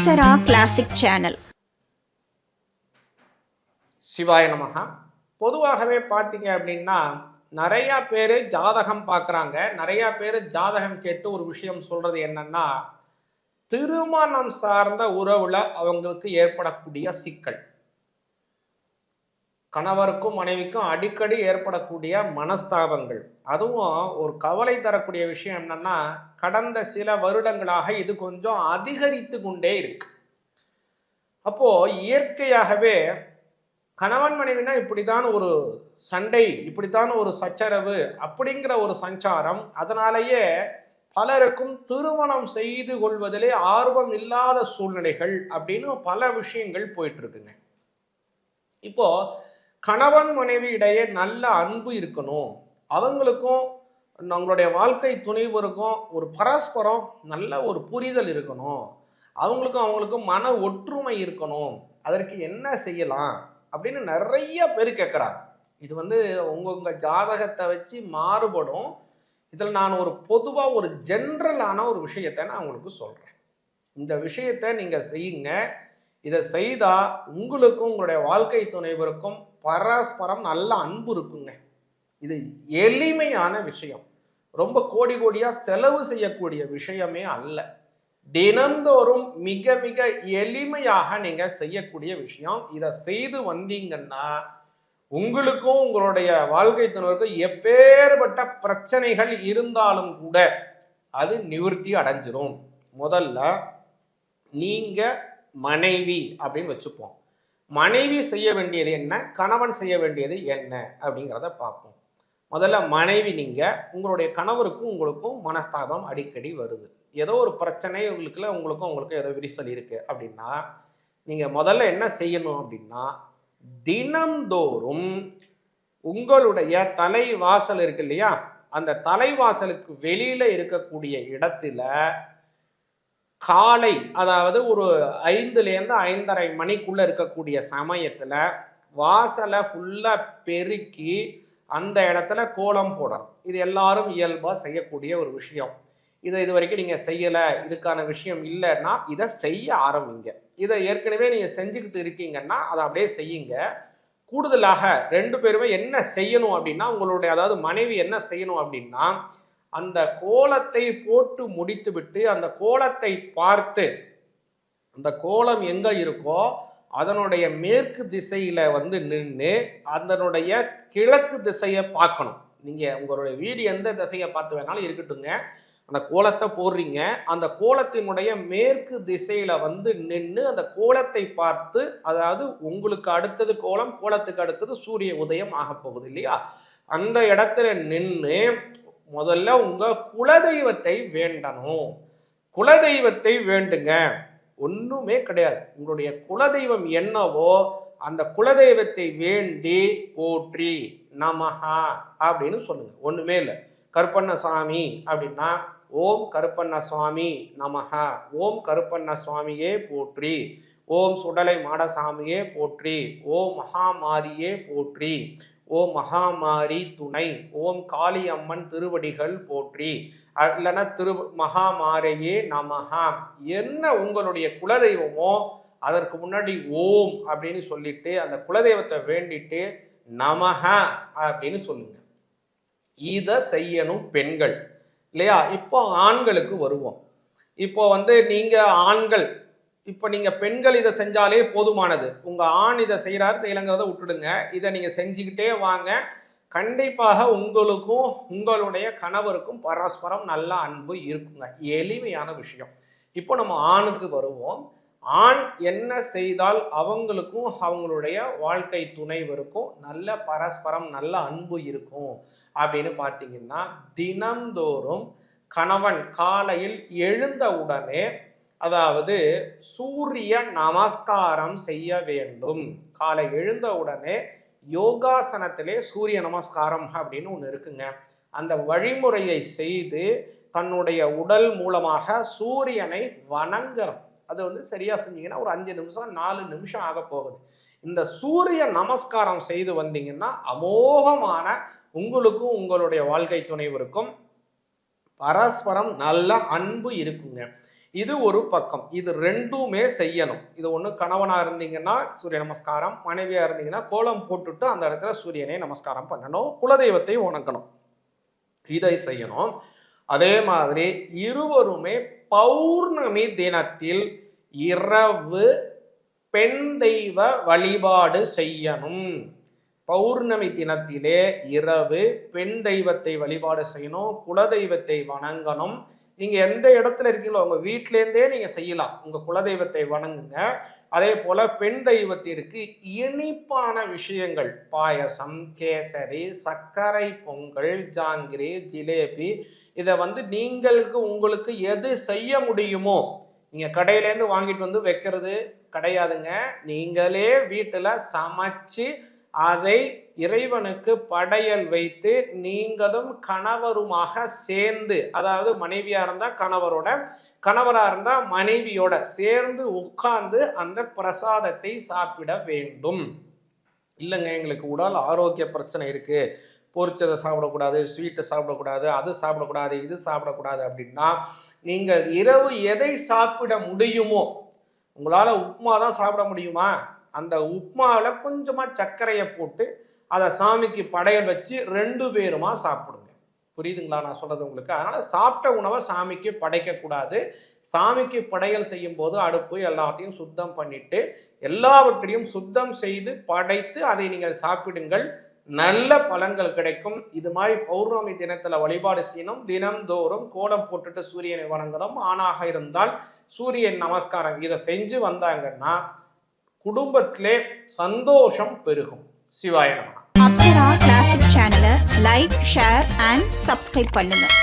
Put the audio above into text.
Apsara classic channel சிவாய நமகா பொதுவாகவே பார்த்தீங்க அப்படின்னா நிறையா பேர் ஜாதகம் பார்க்குறாங்க. நிறையா பேர் ஜாதகம் கேட்டு ஒரு விஷயம் சொல்கிறது என்னன்னா திருமணம் சார்ந்த உறவுல அவங்களுக்கு ஏற்படக்கூடிய சிக்கல். கணவருக்கும் மனைவிக்கும் அடிக்கடி ஏற்படக்கூடிய மனஸ்தாபங்கள். அதுவும் ஒரு கவலை தரக்கூடிய விஷயம் என்னன்னா கடந்த சில வருடங்களாக இது கொஞ்சம் அதிகரித்து கொண்டே இருக்கு. அப்போ இயற்கையாகவே கணவன் மனைவினா இப்படித்தான் ஒரு சண்டை இப்படித்தான் ஒரு சச்சரவு அப்படிங்கிற ஒரு சஞ்சாரம் அதனாலேயே பலருக்கும் திருமணம் செய்து கொள்வதிலே ஆர்வம் இல்லாத சூழ்நிலைகள் அப்படின்னு பல விஷயங்கள் போயிட்டு இருக்குங்க. இப்போ கணவன் மனைவி இடையே நல்ல அன்பு இருக்கணும். அவங்களுக்கும் நம்மளுடைய வாழ்க்கை துணைவருக்கும் ஒரு பரஸ்பரம் நல்ல ஒரு புரிதல் இருக்கணும். அவங்களுக்கும் அவங்களுக்கும் மன ஒற்றுமை இருக்கணும். அதற்கு என்ன செய்யலாம்? அப்படின்னு நிறைய பேர் கேட்குறாங்க இது வந்து உங்கவுங்க ஜாதகத்தை வச்சு மாறுபடும். இதில் நான் ஒரு பொதுவாக ஒரு ஜென்ரலான ஒரு விஷயத்தை நான் உங்களுக்கு சொல்கிறேன் இந்த விஷயத்தை நீங்கள் செய்யுங்க. இதை செய்தால் உங்களுக்கும் உங்களுடைய வாழ்க்கை துணைவருக்கும் பரஸ்பரம் நல்ல அன்பு இருக்குங்க. இது எளிமையான விஷயம். ரொம்ப கோடி கோடியாக செலவு செய்யக்கூடிய விஷயமே அல்ல. தினந்தோறும் மிக மிக எளிமையாக நீங்கள் செய்யக்கூடிய விஷயம். இதை செய்து வந்தீங்கன்னா உங்களுக்கும் உங்களுடைய வாழ்க்கை துணைவருக்கும் எப்பேற்பட்ட பிரச்சனைகள் இருந்தாலும் கூட அது நிவர்த்தி அடைஞ்சிரும். முதல்ல நீங்கள் மனைவி அப்படின்னு வச்சுப்போம். மனைவி செய்ய வேண்டியது என்ன? கணவன் செய்ய வேண்டியது என்ன? அப்படிங்கிறத பார்ப்போம். முதல்ல மனைவி நீங்கள் உங்களுடைய கணவருக்கும் உங்களுக்கும் மனஸ்தாபம் அடிக்கடி வருது. ஏதோ ஒரு பிரச்சனை உங்களுக்குள்ள உங்களுக்கும் உங்களுக்கும் ஏதோ விரிசல் இருக்குது அப்படின்னா நீங்கள் முதல்ல என்ன செய்யணும் அப்படின்னா தினம்தோறும் உங்களுடைய தலைவாசல் இருக்கு இல்லையா? அந்த தலைவாசலுக்கு வெளியில் இருக்கக்கூடிய இடத்துல காலை அதாவது ஒரு ஐந்துலேருந்து ஐந்தரை மணிக்குள்ளே இருக்கக்கூடிய சமயத்தில் வாசலை ஃபுல்லாக பெருக்கி அந்த இடத்துல கோலம் போடணும். இது எல்லாரும் இயல்பாக செய்யக்கூடிய ஒரு விஷயம். இதை இது வரைக்கும் நீங்கள் செய்யலை இதுக்கான விஷயம் இல்லைன்னா இதை செய்ய ஆரம்பிங்க. இதை ஏற்கனவே நீங்கள் செஞ்சுக்கிட்டு இருக்கீங்கன்னா அதை அப்படியே செய்யுங்க. கூடுதலாக ரெண்டு பேருமே என்ன செய்யணும் அப்படின்னா உங்களுடைய அதாவது மனைவி என்ன செய்யணும் அப்படின்னா அந்த கோலத்தை போட்டு முடித்து விட்டு அந்த கோலத்தை பார்த்து அந்த கோலம் எங்க இருக்கோ அதனுடைய மேற்கு திசையில வந்து நின்று அதனுடைய கிழக்கு திசையை பார்க்கணும். நீங்க உங்களுடைய வீடு எந்த திசையை பார்த்து வேணாலும் இருக்கட்டுங்க அந்த கோலத்தை போடுறீங்க. அந்த கோலத்தினுடைய மேற்கு திசையில வந்து நின்று அந்த கோலத்தை பார்த்து அதாவது உங்களுக்கு அடுத்தது கோலம் கோலத்துக்கு அடுத்தது சூரிய உதயம் ஆக போகுது இல்லையா? அந்த இடத்துல நின்று முதல்ல உங்க குலதெய்வத்தை வேண்டணும். குலதெய்வத்தை வேண்டுங்க. ஒண்ணுமே கிடையாது. உங்களுடைய குலதெய்வம் என்னவோ அந்த குலதெய்வத்தை வேண்டி போற்றி நமஹா அப்படின்னு சொல்லுங்க. ஒண்ணுமே இல்லை. கருப்பண்ண சாமி அப்படின்னா ஓம் கருப்பண்ண சுவாமி நமஹ. ஓம் கருப்பண்ண சுவாமியே போற்றி. ஓம் சுடலை மாடசாமியே போற்றி. ஓம் மகாமாரியே போற்றி. ஓ மகாமாரி துணை ஓம் காளி அம்மன் திருவடிகள் போற்றி. இல்லைன்னா திரு மகாமாரையே நமஹா என்ன உங்களுடைய குலதெய்வமோ அதற்கு முன்னாடி ஓம் அப்படின்னு சொல்லிட்டு அந்த குலதெய்வத்தை வேண்டிட்டு நமஹ அப்படின்னு சொல்லுங்க. இதை செய்யணும் பெண்கள். இல்லையா? இப்போ ஆண்களுக்கு வருவோம். இப்போ வந்து நீங்க ஆண்கள் இப்போ நீங்கள் பெண்கள் இதை செஞ்சாலே போதுமானது. உங்கள் ஆண் இதை செய்கிறார் செய்யலங்கிறத விட்டுடுங்க. இதை நீங்கள் செஞ்சுக்கிட்டே வாங்க. கண்டிப்பாக உங்களுக்கும் உங்களுடைய கணவருக்கும் பரஸ்பரம் நல்ல அன்பு இருக்குங்க. எளிமையான விஷயம். இப்போ நம்ம ஆணுக்கு வருவோம். ஆண் என்ன செய்தால் அவங்களுக்கும் அவங்களுடைய வாழ்க்கை துணைவருக்கும் நல்ல பரஸ்பரம் நல்ல அன்பு இருக்கும் அப்படின்னு பார்த்தீங்கன்னா தினந்தோறும் கணவன் காலையில் எழுந்த உடனே அதாவது சூரிய நமஸ்காரம் செய்ய வேண்டும். காலை எழுந்த உடனே யோகாசனத்திலே சூரிய நமஸ்காரம் அப்படின்னு ஒன்று இருக்குங்க. அந்த வழிமுறையை செய்து தன்னுடைய உடல் மூலமாக சூரியனை வணங்கணும். அது வந்து சரியா செஞ்சீங்கன்னா ஒரு அஞ்சு நிமிஷம் நாலு நிமிஷம் ஆக போகுது. இந்த சூரிய நமஸ்காரம் செய்து வந்தீங்கன்னா அமோகமான உங்களுக்கும் உங்களுடைய வாழ்க்கை துணைவருக்கும் பரஸ்பரம் நல்ல அன்பு இருக்குங்க. இது ஒரு பக்கம். இது ரெண்டுமே செய்யணும். இது ஒன்று கணவனாக இருந்தீங்கன்னா சூரிய நமஸ்காரம் மனைவியாக இருந்தீங்கன்னா கோலம் போட்டுட்டு அந்த இடத்துல சூரியனை நமஸ்காரம் பண்ணணும். குலதெய்வத்தை வணங்கணும். இதை செய்யணும். அதே மாதிரி இருவருமே பௌர்ணமி தினத்தில் இரவு பெண் தெய்வ வழிபாடு செய்யணும். பௌர்ணமி தினத்திலே இரவு பெண் தெய்வத்தை வழிபாடு செய்யணும். குலதெய்வத்தை வணங்கணும். நீங்க எந்த இடத்துல இருக்கீங்களோ உங்க வீட்டிலேருந்தே நீங்க செய்யலாம். உங்க குலதெய்வத்தை வணங்குங்க. அதே போல பெண் தெய்வத்திற்கு இனிப்பான விஷயங்கள். பாயசம் கேசரி சர்க்கரை பொங்கல் ஜாங்கிரி ஜிலேபி. இதை வந்து நீங்களுக்கு உங்களுக்கு எது செய்ய முடியுமோ நீங்க கடையிலேருந்து வாங்கிட்டு வந்து வைக்கிறது கிடையாதுங்க. நீங்களே வீட்டில் சமைச்சு அதை இறைவனுக்கு படையல் வைத்து நீங்களும் கணவருமாக சேர்ந்து அதாவது மனைவியாக இருந்தால் கணவரோட கணவராக இருந்தால் மனைவியோட சேர்ந்து உட்கார்ந்து அந்த பிரசாதத்தை சாப்பிட வேண்டும். இல்லைங்க எங்களுக்கு உடல் ஆரோக்கிய பிரச்சனை இருக்குது பொரிச்சதை சாப்பிடக்கூடாது ஸ்வீட்டை சாப்பிடக்கூடாது அது சாப்பிடக்கூடாது இது சாப்பிடக்கூடாது அப்படின்னா நீங்கள் இரவு எதை சாப்பிட முடியுமோ உங்களால் உப்புமா தான் சாப்பிட முடியுமா? அந்த உப்புமாவில் கொஞ்சமாக சர்க்கரையை போட்டு அதை சாமிக்கு படையல் வச்சு ரெண்டு பேருமா சாப்பிடுங்க. புரியுதுங்களா? நான் சொல்கிறது உங்களுக்கு. அதனால் சாப்பிட்ட உணவை சாமிக்கு படைக்கக்கூடாது சாமிக்கு படையல் செய்யும் போது அடுப்பு எல்லாத்தையும் சுத்தம் பண்ணிட்டு எல்லாவற்றையும் சுத்தம் செய்து படைத்து அதை நீங்கள் சாப்பிடுங்கள். நல்ல பலன்கள் கிடைக்கும். இது மாதிரி பௌர்ணமி தினத்தில் வழிபாடு செய்யணும். தினம்தோறும் கோலம் போட்டுட்டு சூரியனை வணங்கணும். ஆணாக இருந்தால் சூரியன் நமஸ்காரம் இதை செஞ்சு வந்தாங்கன்னா குடும்பத்திலே சந்தோஷம் பெருகும். சிவாய நமகா அப்சரா கிளாசிக் சேனலை லைக் ஷேர் அண்ட் சப்ஸ்கிரைப் பண்ணுங்கள்